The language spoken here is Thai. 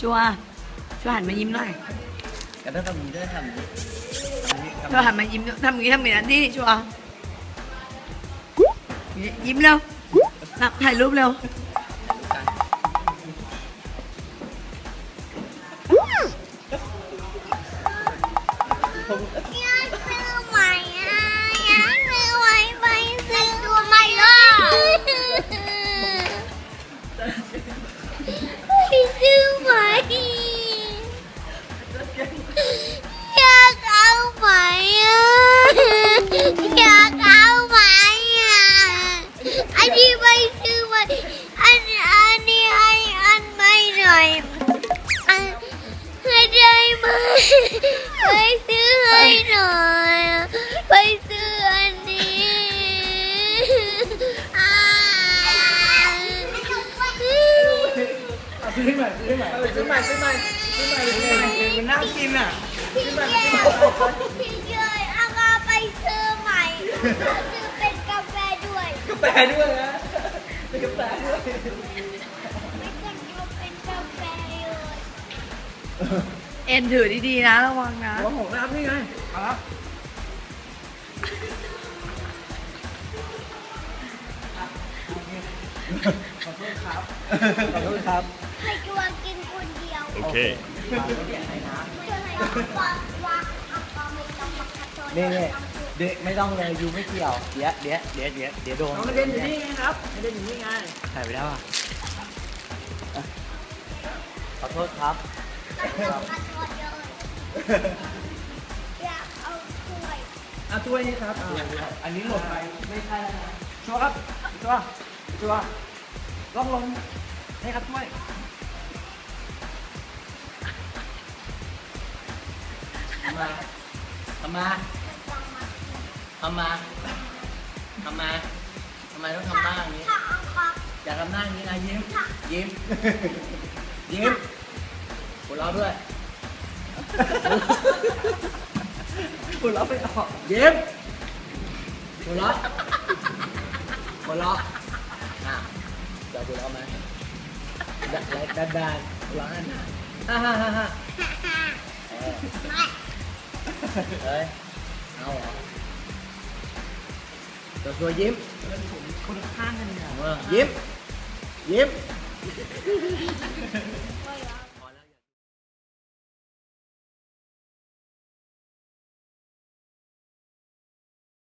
ชัวชัวหันมายิ้มหน่อยกันต้องทำอย่างนี้ด้วยทำอย่างนี้ทำอย่างนี้ทำอชัวย่างหันี้นมายิ้มด้วยทำอย่างนี้ทำอย่างนั้นที่ชัวยิ้มเร็วนับถ่ายรูปเร็วอย ซื้อให้ใหม่ซื้อให้ใหม่ซื้อใหม่ซื้อใหม่ซื้อใหม่ซื้อใหม่มันน่ากินอะพี่เจพี่เจเอามาไปซื้อใหม่ซื้อเป็นกาแฟด้วยกาแฟด้วยนะเป็นกาแฟด้วยไม่ต้องเอาเป็นกาแฟเลยเอ็นถือดีๆนะระวังนะหัวหงน้ำนี่ไงเอา ขอโทษครับ ขอโทษครับให้ตัวกินคนเดียว Okay. เพื่อให้วางวางเอาปลาไม่ต้องมาขัดตัวนี่นี่เดะไม่ต้องเลยยูไม่เกี่ยว เดี๋ยวเดี๋ยวเดี๋ยวเดี๋ยวเดี๋ยวโดนน้องกระเด็นอยู่นี่ไงครับกระเด็นอยู่นี่ไงถ่ายไปแล้วอะอะขอโทษครับอยากเอาถ้วยอะถ้วยนี่ครับอะอันนี้หล่นไป ไม่ใช่แล้วนะชัวร์ครับชัวร์ ชัวร์ลองลงนี่ครับถ้วยทำมาทำมาทำมาทำมาทำไมต้องทำหน้าอย่างนี้ถ้าเอาปลาอย่าทำหน้าอย่างนี้นะยิ้ม ยิ้ม ยิ้มหัวเราะด้วยหัวเราะไม่ออกยิ้มหัวเราะหัวเราะ อะจะหัวเราะไหมดาดาดาหัวเราะนั่นฮ่